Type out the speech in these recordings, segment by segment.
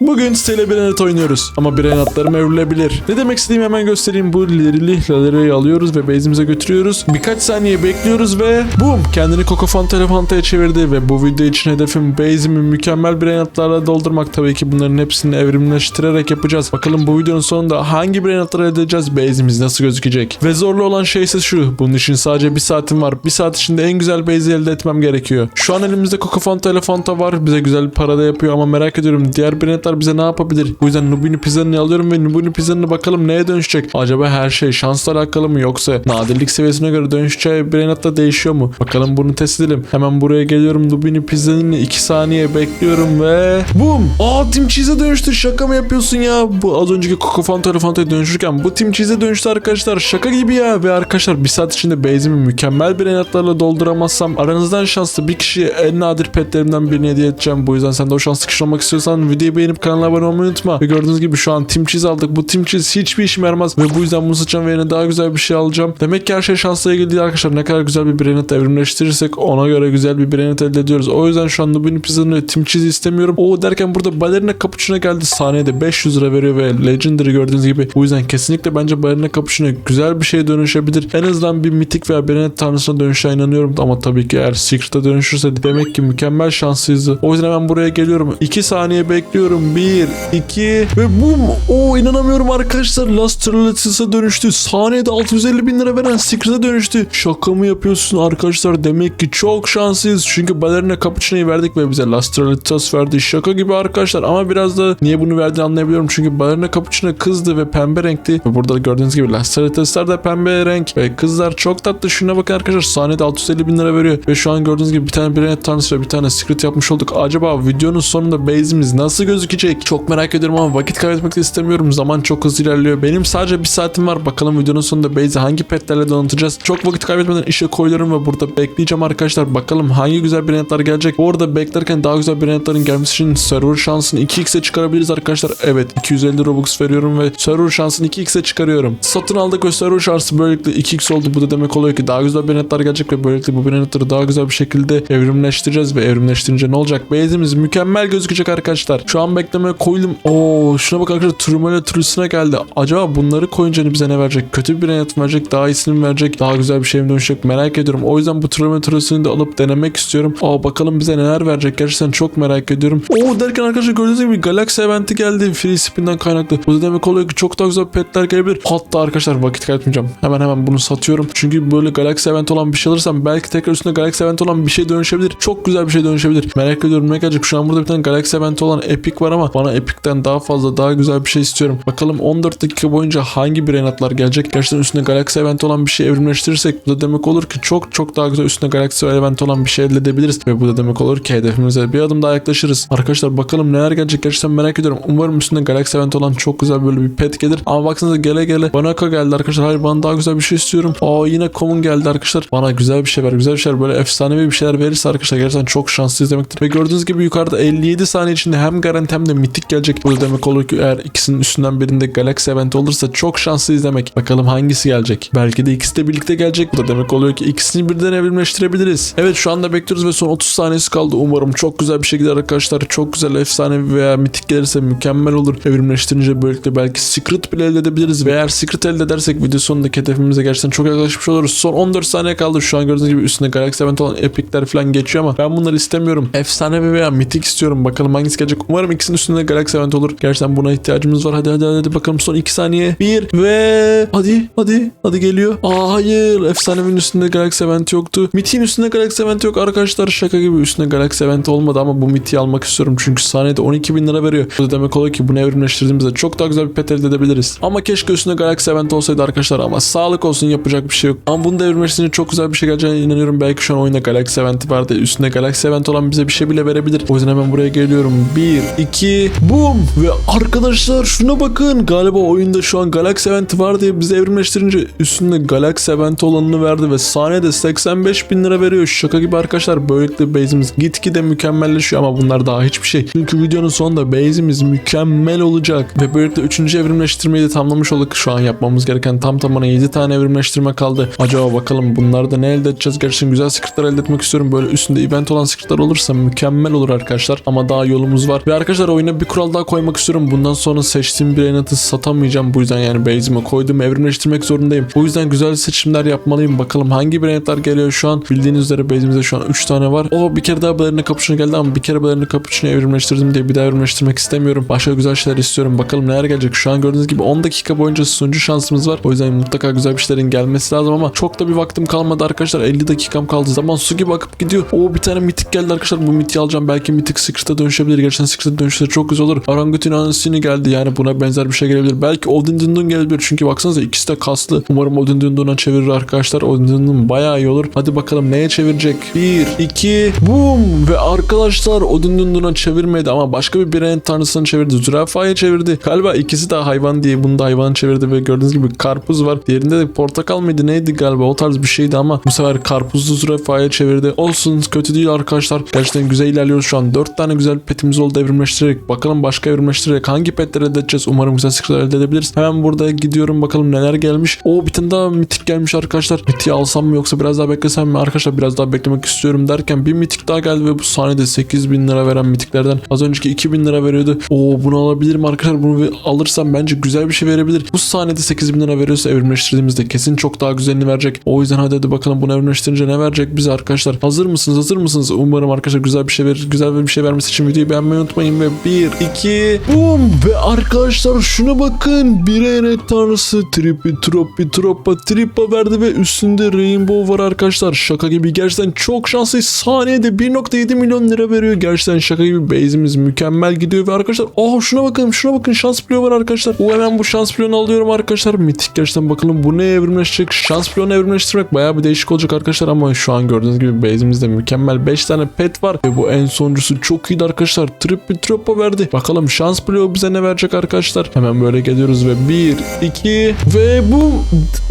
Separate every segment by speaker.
Speaker 1: Bugün siteyle Brainat oynuyoruz ama Brainatlarım övülebilir. Ne demek istediğimi hemen göstereyim. Bu lihlaları alıyoruz ve base'imize götürüyoruz. Birkaç saniye bekliyoruz ve boom kendini Coco Fanta'ya çevirdi ve bu video için hedefim base'imi mükemmel Brainatlarla doldurmak. Tabii ki bunların hepsini evrimleştirerek yapacağız. Bakalım bu videonun sonunda hangi Brainatları elde edeceğiz? Base'imiz nasıl gözükecek? Ve zorlu olan şey ise şu. Bunun için sadece bir saatim var. Bir saat içinde en güzel base'i elde etmem gerekiyor. Şu an elimizde Coco Fanta ile Fanta var. Bize güzel bir para da yapıyor ama merak ediyorum diğer Brainatlar bize ne yapabilir? Bu yüzden Nubini Pizza'nı alıyorum ve Nubini Pizza'nı bakalım neye dönüşecek? Acaba her şey şansla alakalı mı yoksa nadirlik seviyesine göre dönüşeceği Brainat'ta değişiyor mu? Bakalım bunu test edelim. Hemen buraya geliyorum Nubini Pizza'nın 2 saniye bekliyorum ve boom! Aa Team Cheese'e dönüştü. Şaka mı yapıyorsun ya? Bu az önceki Coco Fanta ile Fanta'ya dönüşürken bu Team Cheese'e dönüştü arkadaşlar. Şaka gibi ya. Ve arkadaşlar bir saat içinde base'imi mükemmel Brainat'larla dolduramazsam aranızdan şanslı bir kişiye en nadir petlerimden birini hediye edeceğim. Bu yüzden sen de o şanslı kişi olmak istiyorsan videoyu beğenip kanala abone olmayı unutma. Ve gördüğünüz gibi şu an Team Cheese aldık. Bu Team Cheese hiçbir işime yaramaz. Ve bu yüzden bunu sıçan ve yerine daha güzel bir şey alacağım. Demek ki her şey şansla ilgili değil arkadaşlar. Ne kadar güzel bir Brainat evrimleştirirsek ona göre güzel bir Brainat elde ediyoruz. O yüzden şu an Nubini Pizza'nın ve Team Cheese istemiyorum. O derken burada Balerina Cappuccino geldi. Saniyede 500 lira veriyor ve Legendary gördüğünüz gibi. Bu yüzden kesinlikle bence Balerina Cappuccino güzel bir şeye dönüşebilir. En azından bir mitik veya Brainat tanrısına dönüşe inanıyorum. Ama tabii ki eğer Secret'a dönüşürse demek ki mükemmel şanslıyız. O yüzden hemen buraya geliyorum. 2 saniye bekliyorum. 1, 2 ve bum. Oo inanamıyorum arkadaşlar. Last Trellates'a dönüştü. Saniyede 650 bin lira veren Secret'a dönüştü. Şaka mı yapıyorsun arkadaşlar? Demek ki çok şanslıyız. Çünkü Balerina Cappuccino'yu verdik ve bize Last Trellates'as verdi. Şaka gibi arkadaşlar. Ama biraz da niye bunu verdiğini anlayabiliyorum. Çünkü Balerina Cappuccino kızdı ve pembe renkti. Ve burada gördüğünüz gibi Last Trellates'lar da pembe renk. Ve kızlar çok tatlı. Şuna bakın arkadaşlar. Saniyede 650 bin lira veriyor. Ve şu an gördüğünüz gibi bir tane Brainat tanrısı ve bir tane Secret yapmış olduk. Acaba videonun sonunda base'imiz nasıl gözükecek? Çok merak ediyorum ama vakit kaybetmek istemiyorum. Zaman çok hızlı ilerliyor. Benim sadece bir saatim var. Bakalım videonun sonunda base'i hangi petlerle donatacağız. Çok vakit kaybetmeden işe koyuyorum ve burada bekleyeceğim arkadaşlar. Bakalım hangi güzel Brainatlar gelecek. Bu arada beklerken daha güzel Brainatların gelmesi için server şansını 2x'e çıkarabiliriz arkadaşlar. Evet 250 Robux veriyorum ve server şansını 2x'e çıkarıyorum. Satın aldık ve server şansı böylelikle 2x oldu. Bu da demek oluyor ki daha güzel Brainatlar gelecek ve böylelikle bu Brainatları daha güzel bir şekilde evrimleştireceğiz ve evrimleştirince ne olacak? Base'imiz mükemmel gözükecek arkadaşlar. Şu an beklemeye koydum. Oo şuna bak arkadaşlar Trumela turistine geldi. Acaba bunları koyunca hani bize ne verecek? Kötü bir mı verecek? Daha iyisini mi verecek? Daha güzel bir şey mi dönüşecek? Merak ediyorum. O yüzden bu Trumela turistini de alıp denemek istiyorum. Aa bakalım bize neler verecek? Gerçekten çok merak ediyorum. Oo derken arkadaşlar gördüğünüz gibi Galaxy eventi geldi. Free spin'den kaynaklı. Bu da demek oluyor ki çok daha güzel petler gelebilir. Hatta arkadaşlar vakit kaybetmeyeceğim. Hemen hemen bunu satıyorum. Çünkü böyle Galaxy event olan bir şey alırsam belki tekrar üstüne Galaxy event olan bir şey dönüşebilir. Çok güzel bir şey dönüşebilir. Merak ediyorum ne gelecek. Şu an burada bir tane Galaxy event olan Epic var ama bana Epic'ten daha fazla daha güzel bir şey istiyorum. Bakalım 14 dakika boyunca hangi Brainatlar gelecek. Gerçekten üstüne Galaxy event olan bir şey evrimleştirirsek bu da demek olur ki çok çok daha güzel üstüne Galaxy event olan bir şey elde edebiliriz. Ve bu da demek olur ki hedefimize bir adım daha yaklaşırız. Arkadaşlar bakalım neler gelecek. Gerçekten merak ediyorum. Umarım üstünde Galaxy event olan çok güzel böyle bir pet gelir. Ama baksanıza gele gele Banaka geldi arkadaşlar. Hayır bana daha güzel bir şey istiyorum. Aa yine Common geldi arkadaşlar. Bana güzel bir şey ver. Güzel bir şeyler böyle efsanevi bir şeyler verirse arkadaşlar gerçekten çok şanslıyız demektir. Ve gördüğünüz gibi yukarıda 57 saniye içinde hem garanti hem de mitik gelecek. Bu demek olur ki eğer ikisinin üstünden birinde Galaxy event olursa çok şanslıyız demek. Bakalım hangisi gelecek. Belki de ikisi de birlikte gelecek. Bu da demek oluyor ki ikisini birden evrimleştirebiliriz. Evet şu anda bekliyoruz ve son 30 saniyesi kaldı. Umarım çok güzel bir gider arkadaşlar. Çok güzel efsane veya mitik gelirse mükemmel olur. Evrimleştirince böylelikle belki secret bile elde edebiliriz. Ve eğer secret elde edersek video sonundaki hedefimize gerçekten çok yaklaşmış oluruz. Son 14 saniye kaldı. Şu an gördüğünüz gibi üstünde Galaxy Event olan epicler falan geçiyor ama ben bunları istemiyorum. Efsane veya mitik istiyorum. Bakalım hangisi gelecek. Umarım ikisinin üstünde Galaxy Event olur. Gerçekten buna ihtiyacımız var. Hadi hadi hadi, bakalım son 2 saniye. 1 ve hadi hadi hadi geliyor. Aa hayır. Efsanemin üstünde Galaxy Event yoktu. Mitik'in üstünde Galaxy Event yok arkadaşlar. Şaka gibi üstünde Galaxy Event olmadı ama bu Mitik'i almak istiyorum. Çünkü saniyede 12 bin lira veriyor. Bu da demek oluyor ki bunu evrimleştirdiğimizde çok daha güzel bir pet elde edebiliriz. Ama keşke üstünde Galaxy Event olsaydı arkadaşlar ama sağlık olsun yapacak bir şey yok. Ama bunu da çok güzel bir şey geleceğine inanıyorum. Belki şu an oyunda Galaxy Event'i vardı. Üstünde Galaxy Event olan bize bir şey bile verebilir. O yüzden hemen buraya geliyorum. 1, 2, boom! Ve arkadaşlar şuna bakın. Galiba oyunda şu an Galaxy Event var diye bizi evrimleştirince üstünde Galaxy Event olanını verdi ve saniyede 85 bin lira veriyor. Şaka gibi arkadaşlar. Böylelikle base'imiz gitgide mükemmelleşiyor ama bunlar daha hiçbir şey. Çünkü videonun sonunda base'imiz mükemmel olacak. Ve böylelikle 3. evrimleştirmeyi de tamamlamış olduk. Şu an yapmamız gereken tam tamına 7 tane evrimleştirme kaldı. Acaba bakalım bunlarda ne elde edeceğiz? Gerçekten güzel secretler elde etmek istiyorum. Böyle üstünde event olan secretler olursa mükemmel olur arkadaşlar. Ama daha yolumuz var. Ve arkadaşlar arkadaşlar oyuna bir kural daha koymak istiyorum. Bundan sonra seçtiğim bir enatı satamayacağım. Bu yüzden yani base'ime koydum evrimleştirmek zorundayım. O yüzden güzel seçimler yapmalıyım. Bakalım hangi enatlar geliyor şu an. Bildiğiniz üzere base'imizde şu an 3 tane var. O bir kere daha balerina kapuçino geldi ama bir kere balerina kapuçino evrimleştirdim diye bir daha evrimleştirmek istemiyorum. Başka güzel şeyler istiyorum. Bakalım neler gelecek. Şu an gördüğünüz gibi 10 dakika boyunca sunucu şansımız var. O yüzden mutlaka güzel bir şeylerin gelmesi lazım ama çok da bir vaktim kalmadı arkadaşlar. 50 dakikam kaldı. Zaman su gibi akıp gidiyor. O bir tane mitik geldi arkadaşlar. Bu miti alacağım. Belki mitik Secret'a dönüşebilir. Gerçekten Secret'a dönüşse çok güzel olur. Orangutan Anasini geldi. Yani buna benzer bir şey gelebilir. Belki Odin Dundun gelebilir. Çünkü baksanıza ikisi de kaslı. Umarım Odin Dundun'a çevirir arkadaşlar. Odin Dundun bayağı iyi olur. Hadi bakalım neye çevirecek? 1, 2, boom. Ve arkadaşlar Odin Dundun'a çevirmedi ama başka bir bireyin tanrısını çevirdi. Zürafaya çevirdi. Galiba ikisi de hayvan diye bunu da hayvan çevirdi ve gördüğünüz gibi karpuz var. Diğerinde de portakal mıydı neydi galiba o tarz bir şeydi ama bu sefer karpuzlu zürafaya çevirdi. Olsun kötü değil arkadaşlar. Gerçekten güzel ilerliyoruz şu an. 4 tane güzel petimiz oldu evrimleştirerek. Bakalım başka evrimleştirerek hangi petleri elde edeceğiz. Umarım güzel sıkıntılar elde edebiliriz. Hemen burada gidiyorum bakalım neler gelmiş. O bir tane daha mitik gelmiş arkadaşlar. Mitiği alsam mı yoksa biraz daha beklesem mi? Arkadaşlar biraz daha beklemek istiyorum derken bir mitik daha geldi ve bu sahnede 8000 lira veren mitiklerden az önceki 2000 lira veriyordu. Oo bunu alabilirim arkadaşlar. Bunu alırsam bence güzel bir şey verebilir. Bu sahnede 8000 lira veriyorsa evrimleştirdiğimizde kesin çok daha güzelini verecek. O yüzden hadi hadi bakalım bunu evrimleştirince ne verecek bize arkadaşlar. Hazır mısınız? Hazır mısınız? Umarım arkadaşlar güzel bir şey verir. Güzel bir şey vermesi için videoyu beğenmeyi unutmayın ve 1 2 boom ve arkadaşlar şuna bakın. Bir enet tanrısı tripi tropi tropa tripa verdi ve üstünde rainbow var arkadaşlar. Şaka gibi gerçekten çok şanslı. Saniyede 1.7 milyon lira veriyor. Gerçekten şaka gibi base'imiz mükemmel gidiyor ve arkadaşlar oh şuna bakın şuna bakın şans bloğu var arkadaşlar. O hemen bu şans bloğunu alıyorum arkadaşlar. Mitik gerçekten bakalım bu ne evrimleşecek. Şans bloğunu evrimleştirmek bayağı bir değişik olacak arkadaşlar ama şu an gördüğünüz gibi base'imizde mükemmel 5 tane pet var ve bu en sonuncusu çok iyiydi arkadaşlar. Trip bir tropa verdi. Bakalım şans bloğu bize ne verecek arkadaşlar. Hemen böyle geliyoruz ve 1 2 ve bu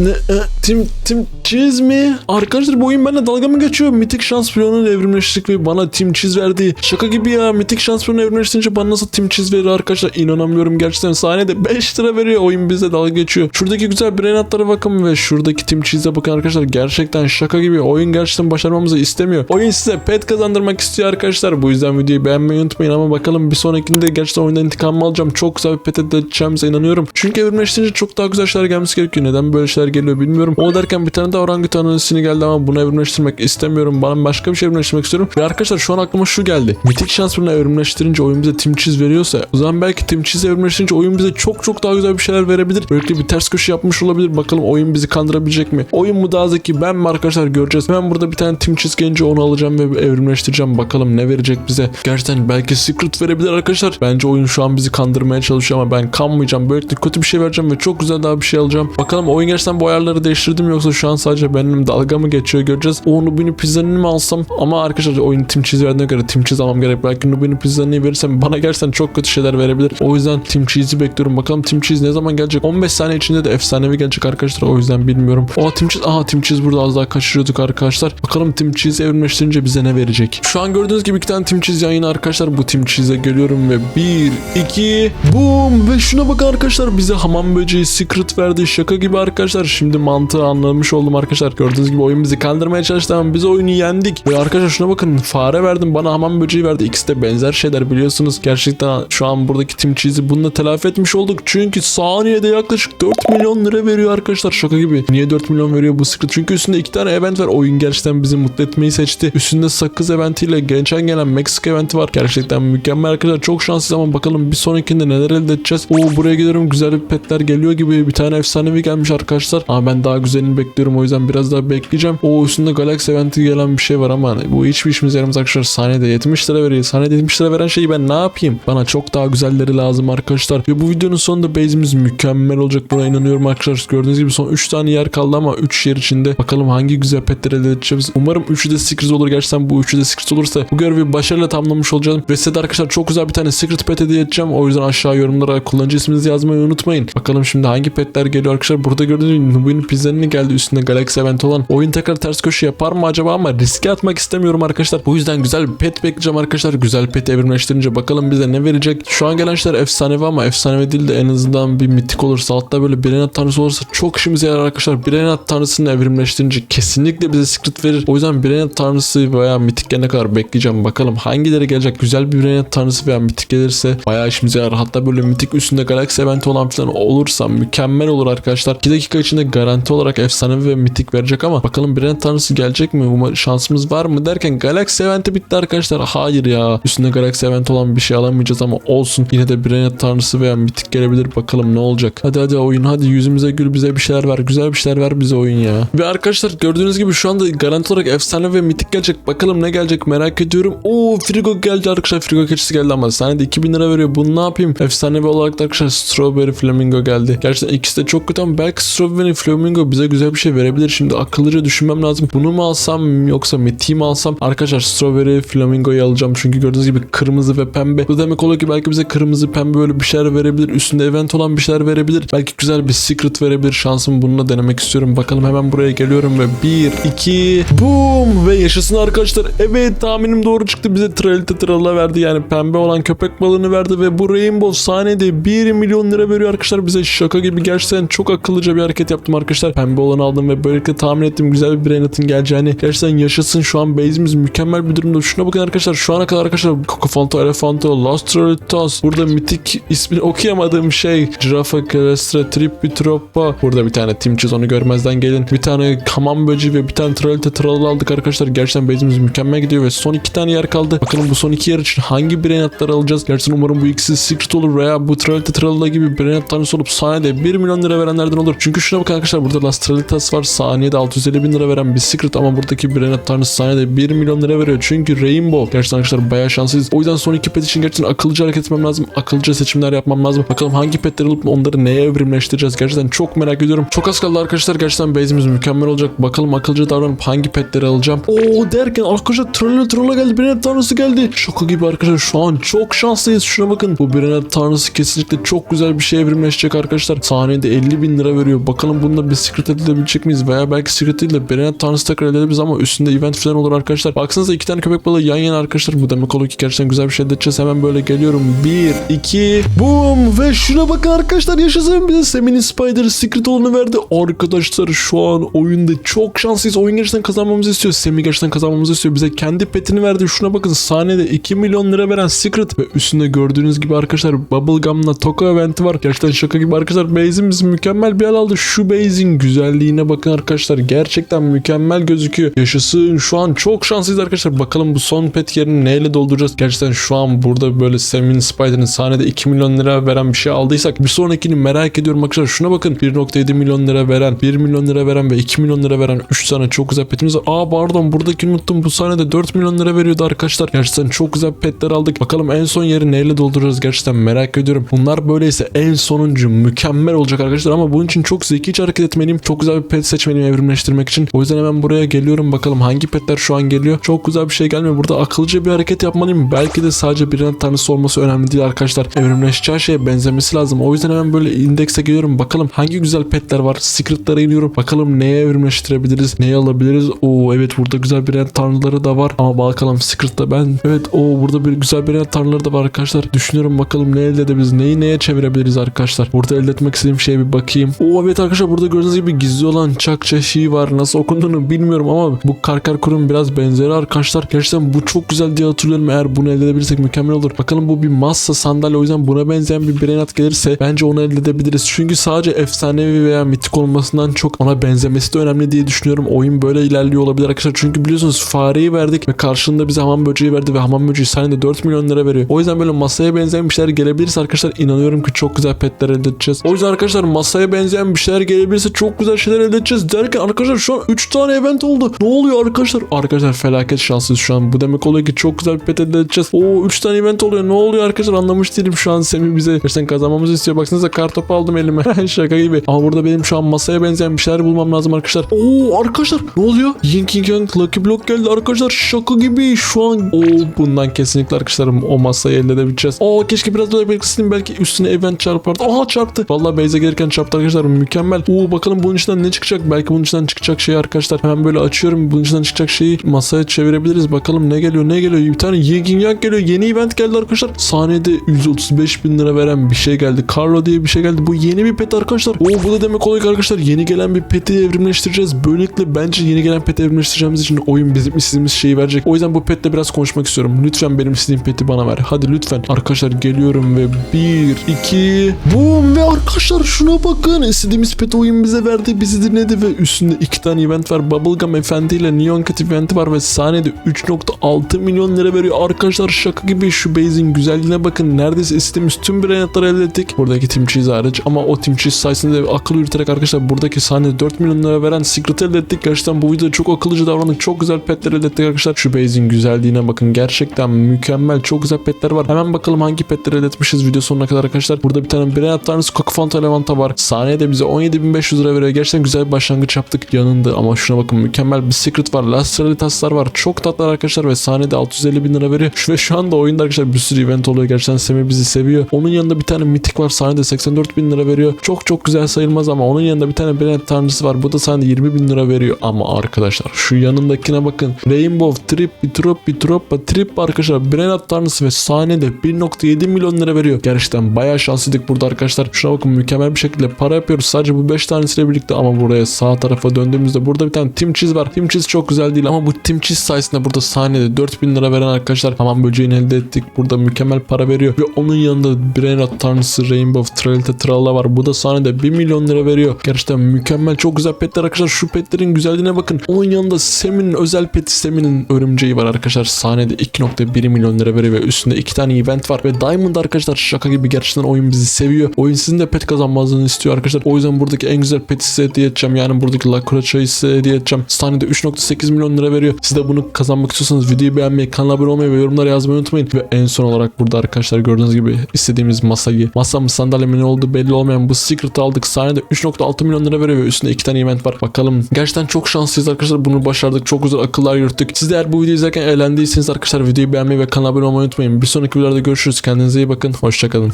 Speaker 1: ne, e, tim tim cheese mi? Arkadaşlar bu oyun benimle dalga mı geçiyor? Mitik şans bloğunu evrimleştirdik ve bana tim cheese verdi. Şaka gibi ya. Mitik şans bloğunu evrimleştirince bana nasıl tim cheese verir arkadaşlar? İnanamıyorum gerçekten. Sahnede 5 lira veriyor. Oyun bize dalga geçiyor. Şuradaki güzel brain atlara bakın ve şuradaki tim cheese'e bakın arkadaşlar. Gerçekten şaka gibi. Oyun gerçekten başarmamızı istemiyor. Oyun size pet kazandırmak istiyor arkadaşlar. Bu yüzden videoyu beğenmeyi unutmayın ama bakalım bir sonrakinde gerçekten oyundan intikamımı alacağım. Çok güzel bir pet edeceğimize inanıyorum. Çünkü evrimleştirince çok daha güzel şeyler gelmesi gerekiyor. Neden böyle şeyler geliyor bilmiyorum. O derken bir tane de orangutan analisini geldi ama bunu evrimleştirmek istemiyorum. Bana başka bir şey evrimleştirmek istiyorum. Ve arkadaşlar şu an aklıma şu geldi. Mitik şans bunu evrimleştirince oyun bize Team Cheese veriyorsa o zaman belki Team Cheese evrimleştirince oyun bize çok çok daha güzel bir şeyler verebilir. Böylelikle bir ters köşe yapmış olabilir. Bakalım oyun bizi kandırabilecek mi? Oyun mu daha zeki ben mi arkadaşlar göreceğiz. Hemen burada bir tane Team Cheese gelince onu alacağım ve evrimleştireceğim. Bakalım ne verecek bize. Gerçekten belki Secret verebilir arkadaşlar. Bence oyun şu an bizi kandırmaya çalışıyor ama ben kanmayacağım. Böylelikle kötü bir şey vereceğim ve çok güzel daha bir şey alacağım. Bakalım oyun gerçekten bu ayarları değiştirdi mi yoksa şu an sadece benim dalga mı geçiyor göreceğiz. O Nubini Pizza'nı mı alsam? Ama arkadaşlar oyun Team Cheese verdiğine göre Team Cheese almam gerek. Belki Nubini Pizza'nı verirsem bana gerçekten çok kötü şeyler verebilir. O yüzden Team Cheese'i bekliyorum. Bakalım Team Cheese ne zaman gelecek? 15 saniye içinde de efsanevi gelecek arkadaşlar. O yüzden bilmiyorum. O Team Cheese. Aha Team Cheese burada az daha kaçırıyorduk arkadaşlar. Bakalım Team Cheese evrimleştirince bize ne verecek? Şu an gördüğünüz gibi iki tane Team Cheese yan yana arkadaşlar. Bu Team Cheese'e geliyorum ve 1, 2, boom ve şuna bakın arkadaşlar bize hamam böceği secret verdi. Şaka gibi arkadaşlar. Şimdi mantığı anlamış oldum arkadaşlar. Gördüğünüz gibi oyun bizi kandırmaya çalıştı ama biz oyunu yendik. Ve arkadaşlar şuna bakın fare verdim bana hamam böceği verdi. İkisi de benzer şeyler biliyorsunuz. Gerçekten şu an buradaki Team Cheese'i bununla telafi etmiş olduk. Çünkü saniyede yaklaşık 4 milyon lira veriyor arkadaşlar. Şaka gibi. Niye 4 milyon veriyor bu secret? Çünkü üstünde iki tane event var. Oyun gerçekten bizi mutlu etmeyi seçti. Üstünde sakız eventiyle geçen gelen Meksika eventi var. Gerçekten mükemmel arkadaşlar. Çok şanslıyız ama bakalım bir sonrakinde neler elde edeceğiz. Oo buraya geliyorum. Güzel bir petler geliyor gibi. Bir tane efsanevi gelmiş arkadaşlar. Ama ben daha güzelini bekliyorum. O yüzden biraz daha bekleyeceğim. O üstünde Galaxy eventi gelen bir şey var ama bu hiçbir işimize yaramaz arkadaşlar. Saniyede 70 lira veriyor. Saniyede 70 lira veren şeyi ben ne yapayım? Bana çok daha güzelleri lazım arkadaşlar. Ve bu videonun sonunda base'imiz mükemmel olacak. Buna inanıyorum arkadaşlar. Gördüğünüz gibi son 3 tane yer kaldı ama 3 yer içinde. Bakalım hangi güzel petleri elde edeceğiz. Umarım 3'ü de secret olur. Gerçekten bu 3'ü de secret olursa bu görevi başarıyla tamamlamış olacağım. Ve size de arkadaşlar çok güzel bir tane secret pet hediye edeceğim. O yüzden aşağı yorumlara kullanıcı isminizi yazmayı unutmayın. Bakalım şimdi hangi petler geliyor arkadaşlar. Burada gördüğünüz gibi Nubi'nin pizzanini geldi üstünde Galaxy event olan. Oyun tekrar ters köşe yapar mı acaba ama riske atmak istemiyorum arkadaşlar. Bu yüzden güzel bir pet bekleyeceğim arkadaşlar. Güzel pet evrimleştirince bakalım bize ne verecek. Şu an gelen şeyler efsanevi ama efsanevi değil de en azından bir mitik olursa hatta böyle Birenat tanrısı olursa çok işimize yarar arkadaşlar. Birenat tanrısını evrimleştirince kesinlikle bize secret verir. O yüzden Birenat tanrısı veya mitik gelene kadar bekleyeceğim. Bakalım hangileri gelecek. Güzel bir Birenat tanrısı veya mitik gelirse bayağı işimize yarar. Hatta böyle mitik üstünde galaksi eventi olan falan olursa mükemmel olur arkadaşlar. 2 dakika içinde garanti olarak efsanevi ve mitik verecek ama bakalım Brent tanrısı gelecek mi? Umar şansımız var mı derken galaksi eventi bitti arkadaşlar. Hayır ya. Üstünde galaksi eventi olan bir şey alamayacağız ama olsun. Yine de Brent tanrısı veya mitik gelebilir. Bakalım ne olacak. Hadi hadi oyun hadi yüzümüze gül bize bir şeyler ver. Güzel bir şeyler ver bize oyun ya. Ve arkadaşlar gördüğünüz gibi şu anda garanti olarak efsane ve mitik gelecek. Bakalım ne gelecek merak ediyorum. Oo Frigo geldi arkadaşlar. Frigo keçisi geldi ama sahnede 2000 lira veriyor. Bunu ne yapayım? Efsanevi olarak da arkadaşlar Strawberry Flamingo geldi. Gerçekten ikisi de çok kötü ama belki Strawberry Flamingo bize güzel bir şey verebilir. Şimdi akıllıca düşünmem lazım. Bunu mu alsam yoksa Miti'yi mi alsam? Arkadaşlar Strawberry Flamingo'yu alacağım. Çünkü gördüğünüz gibi kırmızı ve pembe. Bu demek oluyor ki belki bize kırmızı pembe böyle bir şeyler verebilir. Üstünde event olan bir şeyler verebilir. Belki güzel bir secret verebilir. Şansımı bununla denemek istiyorum. Bakalım hemen buraya geliyorum ve 1, 2, boom ve yaşasın arkadaşlar. Evet tahminim doğru çıktı. Bize Tralite Trala verdi. Yani pembe olan köpek balığını verdi ve bu Rainbow sahnede 1 milyon lira veriyor arkadaşlar bize. Şaka gibi gerçekten çok akıllıca bir hareket yaptım arkadaşlar. Pembe olanı aldım ve böylelikle tahmin ettim güzel bir Brainat'ın geleceğini. Gerçekten yaşasın şu an base'imiz mükemmel bir durumda. Şuna bakın arkadaşlar şu ana kadar arkadaşlar Cocofonto, Elefanto, Lastralitas burada mitik ismini okuyamadığım şey Giraffa, Celestra, Trippitroppa. Burada bir tane Timchiz onu görmezden gelin. Bir tane Kaman böceği ve bir tane Tralite Tralala aldık arkadaşlar. Gerçekten base'imiz mükemmel gidiyor ve son iki tane yer kaldı. Bakalım bu son iki yer için hangi Brainat'ları alacağız? Gerçekten umarım bu ikisi secret olur veya bu Tralite Tralala gibi Brainat tanesi olup saniyede 1 milyon lira verenlerden olur. Çünkü şuna bakın arkadaşlar burada Lastralitas var. Saniyede 650 bin lira veren bir secret ama buradaki Brainat tanesi saniyede 1 milyon lira veriyor. Çünkü Rainbow. Gerçekten arkadaşlar bayağı şanslıyız. O yüzden son iki pet için gerçekten akıllıca hareket etmem lazım. Akıllıca seçimler yapmam lazım. Bakalım hangi petleri alıp onları neye evrimleştireceğiz. Gerçekten çok merak ediyorum. Çok az kaldı arkadaşlar. Gerçekten base'imiz mükemmel olacak. Bakalım akıllıca davranıp hangi petleri alacağım. Oo derken arkadaşlar trolle trolla geldi. Brainat tanrısı geldi. Şaka gibi arkadaşlar. Şu an çok şanslıyız. Şuna bakın. Bu Brainat tanrısı kesinlikle çok güzel bir şey evrimleşecek arkadaşlar. Saniyede 50 bin lira veriyor. Bakalım bunda bir secret edilebilecek miyiz? Veya belki secret değil de Brainat tanrısı tekrar edebiliriz ama üstünde event falan olur arkadaşlar. Baksanıza iki tane köpek balığı yan yana arkadaşlar. Bu demek oluyor ki gerçekten güzel bir şey edeceğiz. Hemen böyle geliyorum. 1, 2, boom ve şuna bakın arkadaşlar yaşasın bize Semin'in Spider Secret olanı verdi. Arkadaşlar şu an oyunda çok şanslıyız. Oyun gerçekten kazanmamızı istiyor. Semi gerçekten kazanmamızı istiyor. Bize kendi petini verdi. Şuna bakın saniyede 2 milyon lira veren Secret ve üstünde gördüğünüz gibi arkadaşlar Bubblegum'la Toko eventi var. Gerçekten şaka gibi arkadaşlar. Base'imiz mükemmel bir hal aldı. Şu base'in güzelliğine bakın arkadaşlar. Gerçekten mükemmel gözüküyor. Yaşasın. Şu an çok şanslıyız arkadaşlar. Bakalım bu son pet yerini neyle dolduracağız? Gerçekten şu an burada böyle Semin Spider'ın sahnede 2 milyon lira veren bir şey aldıysak bir sonrakini merak ediyorum arkadaşlar. Şuna bakın 1.7 milyon lira veren, 1 milyon lira veren ve 2 milyon lira veren 3 tane çok güzel petimiz var. Aa pardon buradaki unuttum. Bu sahnede 4 milyon lira veriyordu arkadaşlar. Gerçekten çok güzel petler aldık. Bakalım en son yeri neyle dolduracağız gerçekten merak ediyorum. Bunlar böyleyse en sonuncu mükemmel olacak arkadaşlar ama bunun için çok zekice hareket etmeliyim. Çok güzel bir pet seçmeliyim evrimleştirmek için. O yüzden hemen buraya geliyorum bakalım hangi petler şu an geliyor. Çok güzel bir şey gelmiyor. Burada akıllıca bir hareket yapmalıyım. Belki de sadece birinin tanesi olması önemli değil arkadaşlar. Evrimleşeceği şeye benzemesi lazım. O yüzden hemen böyle indekse geliyorum. Bakalım hangi güzel petler var. Secret'lara iniyorum. Bakalım neye evrimleştirebiliriz. Neyi alabiliriz. Oo evet burada güzel bir tanrıları da var. Ama bakalım Secret'ta ben evet o burada bir güzel bir tanrıları da var arkadaşlar. Düşünüyorum bakalım ne elde edebiliriz. Neyi neye çevirebiliriz arkadaşlar. Burada elde etmek istediğim şeye bir bakayım. Oo evet arkadaşlar burada gördüğünüz gibi gizli olan çakça şi var. Nasıl okunduğunu bilmiyorum ama bu karkar kurum biraz benzeri arkadaşlar. Gerçekten bu çok güzel diye hatırlıyorum. Eğer bunu elde edebilirsek mükemmel olur. Bakalım bu bir masa sandalye o yüzden buna benzeyen bir brainat gelirse bence onu elde edebiliriz. Çünkü sadece efsanevi veya mitik olmasından çok ona benzemesi de önemli diye düşünüyorum. Oyun böyle ilerliyor olabilir arkadaşlar. Çünkü biliyorsunuz fareyi verdik ve karşılığında bize hamam böceği verdi ve hamam böceği saniyede 4 milyon lira veriyor. O yüzden böyle masaya benzeyen bir şeyler gelebilirse arkadaşlar inanıyorum ki çok güzel petler elde edeceğiz. O yüzden arkadaşlar masaya benzeyen bir şeyler gelebilirse çok güzel şeyler elde edeceğiz derken arkadaşlar şu an 3 tane event oldu. Ne oluyor arkadaşlar? Arkadaşlar felaket şanslıyız şu an. Bu demek oluyor ki çok güzel bir pet elde edeceğiz. Oo 3 tane event oluyor. Ne oluyor arkadaşlar anlamış değilim şu an Semih bize gerçekten kazanmamızı istiyor. Baksanıza kartopu aldım elime. Şaka gibi. Ama burada benim şu an masaya benzeyen bir şeyler bulmam lazım arkadaşlar. Oo arkadaşlar ne oluyor? Yin King Yang Lucky Block geldi arkadaşlar. Şaka gibi şu an. Oo bundan kesinlikle arkadaşlar o masayı elde edebileceğiz. Oo keşke biraz daha bekleseydim belki üstüne event çarpardı. Aha çarptı. Vallahi base'e gelirken çarptı arkadaşlar. Mükemmel. Oo bakalım bunun içinden ne çıkacak? Belki bunun içinden çıkacak şey arkadaşlar. Hemen böyle açıyorum. Bunun içinden çıkacak şeyi masaya çevirebiliriz. Bakalım ne geliyor ne geliyor. Bir tane Yin King Yang geliyor. Yeni event geldi arkadaşlar. Saniyede 135 bin lira veren bir şey geldi. Carlo diye bir şey geldi. Bu yeni bir pet arkadaşlar. Oo bu da demek oluyor ki arkadaşlar yeni gelen bir peti evrimleştireceğiz. Böylelikle bence yeni gelen peti evrimleştireceğimiz için oyun bizim istediğimiz şeyi verecek. O yüzden bu petle biraz konuşmak istiyorum. Lütfen benim istediğim peti bana bana ver. Hadi lütfen. Arkadaşlar geliyorum ve 1 2 Boom ve arkadaşlar şuna bakın. İstediğimiz pet oyun bize verdi. Bizi dinledi ve üstünde iki tane event var. Bubblegum Efendi ile Neon Cat eventi var ve sahnede 3.6 milyon lira veriyor. Arkadaşlar şaka gibi şu base'in güzelliğine bakın. Neredeyse istediğimiz tüm brainatları elde ettik. Buradaki Team Cheese hariç ama o Team Cheese sayesinde akıl yürüterek arkadaşlar buradaki sahnede 4 milyon lira veren Secret elde ettik. Gerçekten bu videoda çok akıllıca davrandık. Çok güzel petler elde ettik arkadaşlar. Şu base'in güzelliğine bakın. Gerçekten mükemmel. Çok güzel petler var. Hemen bakalım hangi petleri elde etmişiz video sonuna kadar arkadaşlar. Burada bir tane Brainat tanrısı Kokofanta Levanta var. Sahneye de bize 17.500 lira veriyor. Gerçekten güzel bir başlangıç yaptık. Yanında ama şuna bakın mükemmel bir Secret var. Lastralitaslar var. Çok tatlılar arkadaşlar ve sahnede 650 bin lira veriyor. Şu ve şu anda oyunda arkadaşlar bir sürü event oluyor. Gerçekten Semih bizi seviyor. Onun yanında bir tane mitik var. Sahnede 84 bin lira veriyor. Çok çok güzel sayılmaz ama onun yanında bir tane Brainat tanrısı var. Bu da sahnede 20 bin lira veriyor. Ama arkadaşlar şu yanındakine bakın. Rainbow Trip drop bir trip arkadaşlar. Brainat tanrısı ve sahnede 1.7 milyon lira veriyor. Gerçekten bayağı şanslıydık burada arkadaşlar. Şuna bakın mükemmel bir şekilde para yapıyoruz. Sadece bu 5 tanesiyle birlikte ama buraya sağ tarafa döndüğümüzde burada bir tane Team Cheese var. Team Cheese çok güzel değil ama bu Team Cheese sayesinde burada sahnede 4000 lira veren arkadaşlar hamam böceğini elde ettik. Burada mükemmel para veriyor. Ve onun yanında Brainrot tanrısı Rainbow Tralite Tralla var. Bu da sahnede 1 milyon lira veriyor. Gerçekten mükemmel çok güzel petler arkadaşlar. Şu petlerin güzelliğine bakın. Onun yanında Semin'in özel peti Semin'in örümceği var arkadaşlar. Sahnede 2.1 milyon lira veriyor ve üstünde 2 tane event var. Ve Diamond arkadaşlar şaka gibi gerçekten oyun bizi seviyor. Oyun sizin de pet kazanmanızı istiyor arkadaşlar. O yüzden buradaki en güzel peti size hediye edeceğim. Yani buradaki La Cracha'yı size hediye edeceğim. Sahnede 3.8 milyon lira veriyor. Siz de bunu kazanmak istiyorsanız videoyu beğenmeyi, kanala abone olmayı ve yorumlara yazmayı unutmayın. Ve en son olarak burada arkadaşlar gördüğünüz gibi istediğimiz masayı, masamız sandalyemi ne oldu belli olmayan bu secret'ı aldık. Sahnede 3.6 milyon lira veriyor ve üstünde 2 tane event var. Bakalım gerçekten çok şanslıyız arkadaşlar. Bunu başardık. Çok güzel akıllar yürüttük. Siz de eğer bu videoyu izlerken eğlendiyseniz arkadaşlar videoyu beğenmeyi ve kanala abone olmayı unutmayın. Bir sonraki videolarda görüşürüz. Kendinize iyi bakın. Hoşçakalın.